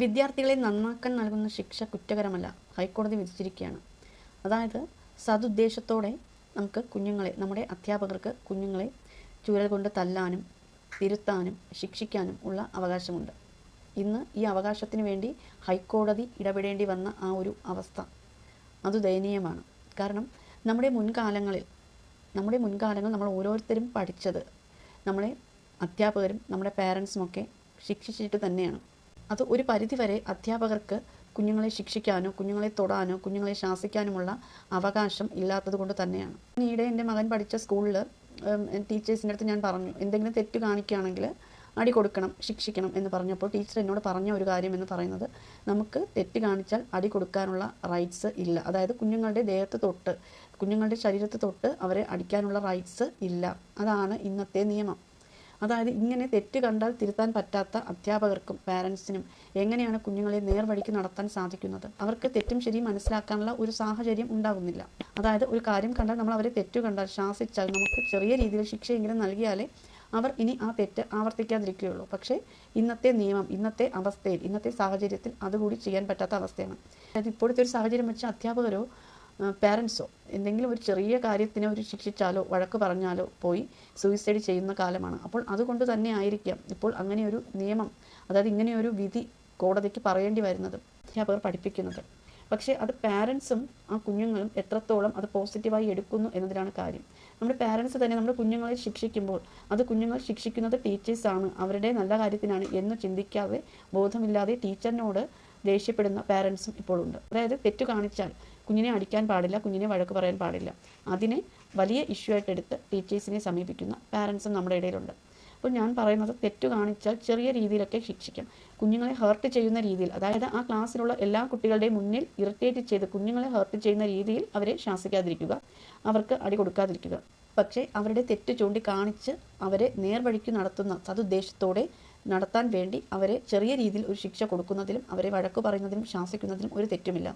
വിദ്യാർത്ഥികളെ നന്നാക്കാൻ നൽകുന്ന ശിക്ഷ കുറ്റകരമല്ല. ഹൈക്കോടതി വിധിച്ചിരിക്കുകയാണ്. അതായത് സതുദ്ദേശത്തോടെ നമുക്ക് കുഞ്ഞുങ്ങളെ നമ്മുടെ അധ്യാപകർക്ക് കുഞ്ഞുങ്ങളെ ചൂരൽ കൊണ്ട് തല്ലാനും തിരുത്താനും ശിക്ഷിക്കാനും ഉള്ള അവകാശമുണ്ട്. ഇന്ന് ഈ അവകാശത്തിന് വേണ്ടി ഹൈക്കോടതി ഇടപെടേണ്ടി വന്ന ആ ഒരു അവസ്ഥ അത് ദയനീയമാണ്. കാരണം നമ്മുടെ മുൻകാലങ്ങളിൽ നമ്മുടെ മുൻകാലങ്ങൾ നമ്മൾ ഓരോരുത്തരും പഠിച്ചത് നമ്മളെ അധ്യാപകരും നമ്മുടെ പാരൻസും ഒക്കെ ശിക്ഷിച്ചിട്ട് തന്നെയാണ്. അത് ഒരു പരിധിവരെ അധ്യാപകർക്ക് കുഞ്ഞുങ്ങളെ ശിക്ഷിക്കാനോ കുഞ്ഞുങ്ങളെ തൊടാനോ കുഞ്ഞുങ്ങളെ ശാസിക്കാനുമുള്ള അവകാശം ഇല്ലാത്തത് കൊണ്ട് തന്നെയാണ്. ഈയിടെ എന്റെ മകൻ പഠിച്ച സ്കൂളിൽ ടീച്ചേഴ്സിന്റെ അടുത്ത് ഞാൻ പറഞ്ഞു എന്തെങ്കിലും തെറ്റ് കാണിക്കുകയാണെങ്കിൽ അടി കൊടുക്കണം ശിക്ഷിക്കണം എന്ന് പറഞ്ഞപ്പോൾ ടീച്ചർ എന്നോട് പറഞ്ഞ ഒരു കാര്യം എന്ന് പറയുന്നത് നമുക്ക് തെറ്റ് കാണിച്ചാൽ അടി കൊടുക്കാനുള്ള റൈറ്റ്സ് ഇല്ല. അതായത് കുഞ്ഞുങ്ങളുടെ ദേഹത്ത് തൊട്ട് കുഞ്ഞുങ്ങളുടെ ശരീരത്ത് തൊട്ട് അവരെ അടിക്കാനുള്ള റൈറ്റ്സ് ഇല്ല. അതാണ് ഇന്നത്തെ നിയമം. അതായത് ഇങ്ങനെ തെറ്റ് കണ്ടാൽ തിരുത്താൻ പറ്റാത്ത അധ്യാപകർക്കും പാരൻസിനും എങ്ങനെയാണ് കുഞ്ഞുങ്ങളെ നേർവഴിക്ക് നടത്താൻ സാധിക്കുന്നത്? അവർക്ക് തെറ്റും ശരിയും മനസ്സിലാക്കാനുള്ള ഒരു സാഹചര്യം ഉണ്ടാകുന്നില്ല. അതായത് ഒരു കാര്യം കണ്ടാൽ നമ്മൾ അവരെ തെറ്റു കണ്ടാൽ ശാസിച്ചാൽ നമുക്ക് ചെറിയ രീതിയിൽ ശിക്ഷയെങ്കിലും നൽകിയാലേ അവർ ഇനി ആ തെറ്റ് ആവർത്തിക്കാതിരിക്കുകയുള്ളൂ. പക്ഷേ ഇന്നത്തെ നിയമം ഇന്നത്തെ അവസ്ഥയിൽ ഇന്നത്തെ സാഹചര്യത്തിൽ അതുകൂടി ചെയ്യാൻ പറ്റാത്ത അവസ്ഥയാണ്. അതായത് ഇപ്പോഴത്തെ ഒരു സാഹചര്യം വെച്ച് അധ്യാപകരോ പാരൻസോ എന്തെങ്കിലും ഒരു ചെറിയ കാര്യത്തിന് ഒരു ശിക്ഷിച്ചാലോ വഴക്ക് പറഞ്ഞാലോ പോയി സൂയിസൈഡ് ചെയ്യുന്ന കാലമാണ്. അപ്പോൾ അതുകൊണ്ട് തന്നെ ആയിരിക്കാം ഇപ്പോൾ അങ്ങനെയൊരു നിയമം അതായത് ഇങ്ങനെയൊരു വിധി കോടതിക്ക് പറയേണ്ടി വരുന്നത് അധ്യാപകർ പഠിപ്പിക്കുന്നത്. പക്ഷേ അത് പാരൻസും ആ കുഞ്ഞുങ്ങളും എത്രത്തോളം അത് പോസിറ്റീവായി എടുക്കുന്നു എന്നതിലാണ് കാര്യം. നമ്മുടെ പാരൻസ് തന്നെ നമ്മുടെ കുഞ്ഞുങ്ങളെ ശിക്ഷിക്കുമ്പോൾ അത് കുഞ്ഞുങ്ങൾ ശിക്ഷിക്കുന്നത് ടീച്ചേഴ്സാണ് അവരുടെ നല്ല കാര്യത്തിനാണ് എന്ന് ചിന്തിക്കാതെ ബോധമില്ലാതെ ടീച്ചറിനോട് ദേഷ്യപ്പെടുന്ന പാരൻസും ഇപ്പോൾ ഉണ്ട് അതായത് തെറ്റു കാണിച്ചാൽ കുഞ്ഞിനെ അടിക്കാൻ പാടില്ല കുഞ്ഞിനെ വഴക്ക് പറയാൻ പാടില്ല. അതിനെ വലിയ ഇഷ്യൂ ആയിട്ടെടുത്ത് ടീച്ചേഴ്സിനെ സമീപിക്കുന്ന പാരൻസും നമ്മുടെ ഇടയിലുണ്ട്. അപ്പോൾ ഞാൻ പറയുന്നത് തെറ്റു കാണിച്ചാൽ ചെറിയ രീതിയിലൊക്കെ ശിക്ഷിക്കാം. കുഞ്ഞുങ്ങളെ ഹേർട്ട് ചെയ്യുന്ന രീതിയിൽ അതായത് ആ ക്ലാസ്സിലുള്ള എല്ലാ കുട്ടികളുടെയും മുന്നിൽ ഇറിറ്റേറ്റ് ചെയ്ത് കുഞ്ഞുങ്ങളെ ഹേർട്ട് ചെയ്യുന്ന രീതിയിൽ അവരെ ശാസിക്കാതിരിക്കുക അവർക്ക് അടി കൊടുക്കാതിരിക്കുക. പക്ഷേ അവരുടെ തെറ്റ് ചൂണ്ടിക്കാണിച്ച് അവരെ നേർവഴിക്ക് നടത്തുന്ന സതുദ്ദേശത്തോടെ നടത്താൻ വേണ്ടി അവരെ ചെറിയ രീതിയിൽ ഒരു ശിക്ഷ കൊടുക്കുന്നതിലും അവരെ വഴക്കു പറയുന്നതിലും ശാസിക്കുന്നതിലും ഒരു തെറ്റുമില്ല.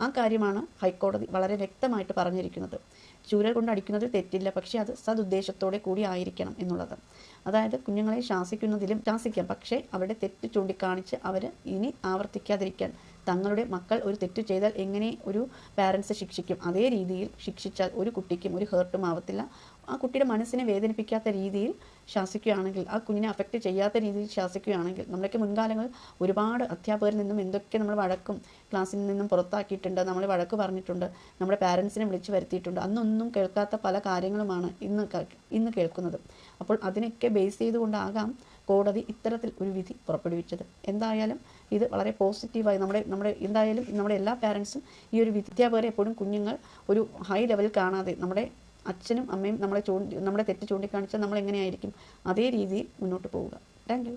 ആ കാര്യമാണ് ഹൈക്കോടതി വളരെ വ്യക്തമായിട്ട് പറഞ്ഞിരിക്കുന്നത്. ചൂരൽ കൊണ്ട് അടിക്കുന്നതിൽ തെറ്റില്ല പക്ഷേ അത് സതുദ്ദേശത്തോടെ കൂടി ആയിരിക്കണം എന്നുള്ളത്. അതായത് കുഞ്ഞുങ്ങളെ ശാസിക്കുന്നതിലും ശാസിക്കാം പക്ഷേ അവരുടെ തെറ്റ് ചൂണ്ടിക്കാണിച്ച് അവർ ഇനി ആവർത്തിക്കാതിരിക്കാൻ തങ്ങളുടെ മക്കൾ ഒരു തെറ്റ് ചെയ്താൽ എങ്ങനെ ഒരു പാരൻസ് ശിക്ഷിക്കും? അതേ രീതിയിൽ ശിക്ഷിച്ചാൽ ഒരു കുട്ടിക്കും ഒരു ഹേർട്ടും ആവത്തില്ല. ആ കുട്ടിയുടെ മനസ്സിനെ വേദനിപ്പിക്കാത്ത രീതിയിൽ ശാസിക്കുകയാണെങ്കിൽ ആ കുഞ്ഞിനെ അഫക്റ്റ് ചെയ്യാത്ത രീതിയിൽ ശാസിക്കുകയാണെങ്കിൽ നമ്മളൊക്കെ മുൻകാലങ്ങളിൽ ഒരുപാട് അധ്യാപകരിൽ നിന്നും എന്തൊക്കെ നമ്മൾ വഴക്കും ക്ലാസ്സിൽ നിന്നും പുറത്താക്കിയിട്ടുണ്ട് നമ്മൾ വഴക്ക് പറഞ്ഞിട്ടുണ്ട് നമ്മുടെ പാരൻസിനെ വിളിച്ചു വരുത്തിയിട്ടുണ്ട് അന്നൊന്നും കേൾക്കാത്ത പല കാര്യങ്ങളുമാണ് ഇന്ന് ഇന്ന് കേൾക്കുന്നത്. അപ്പോൾ അതിനൊക്കെ ബേസ് ചെയ്തുകൊണ്ടാകാം കോടതി ഇത്തരത്തിൽ ഒരു വിധി പുറപ്പെടുവിച്ചത്. എന്തായാലും ഇത് വളരെ പോസിറ്റീവായി നമ്മുടെ നമ്മുടെ എന്തായാലും നമ്മുടെ എല്ലാ പാരൻസും ഈ ഒരു വിദ്യാപകരെ എപ്പോഴും കുഞ്ഞുങ്ങൾ ഒരു ഹൈ ലെവലിൽ കാണാതെ നമ്മുടെ അച്ഛനും അമ്മയും നമ്മളെ ചൂണ്ടി നമ്മുടെ തെറ്റ് ചൂണ്ടിക്കാണിച്ചാൽ നമ്മൾ എങ്ങനെയായിരിക്കും അതേ രീതിയിൽ മുന്നോട്ട് പോവുക. താങ്ക്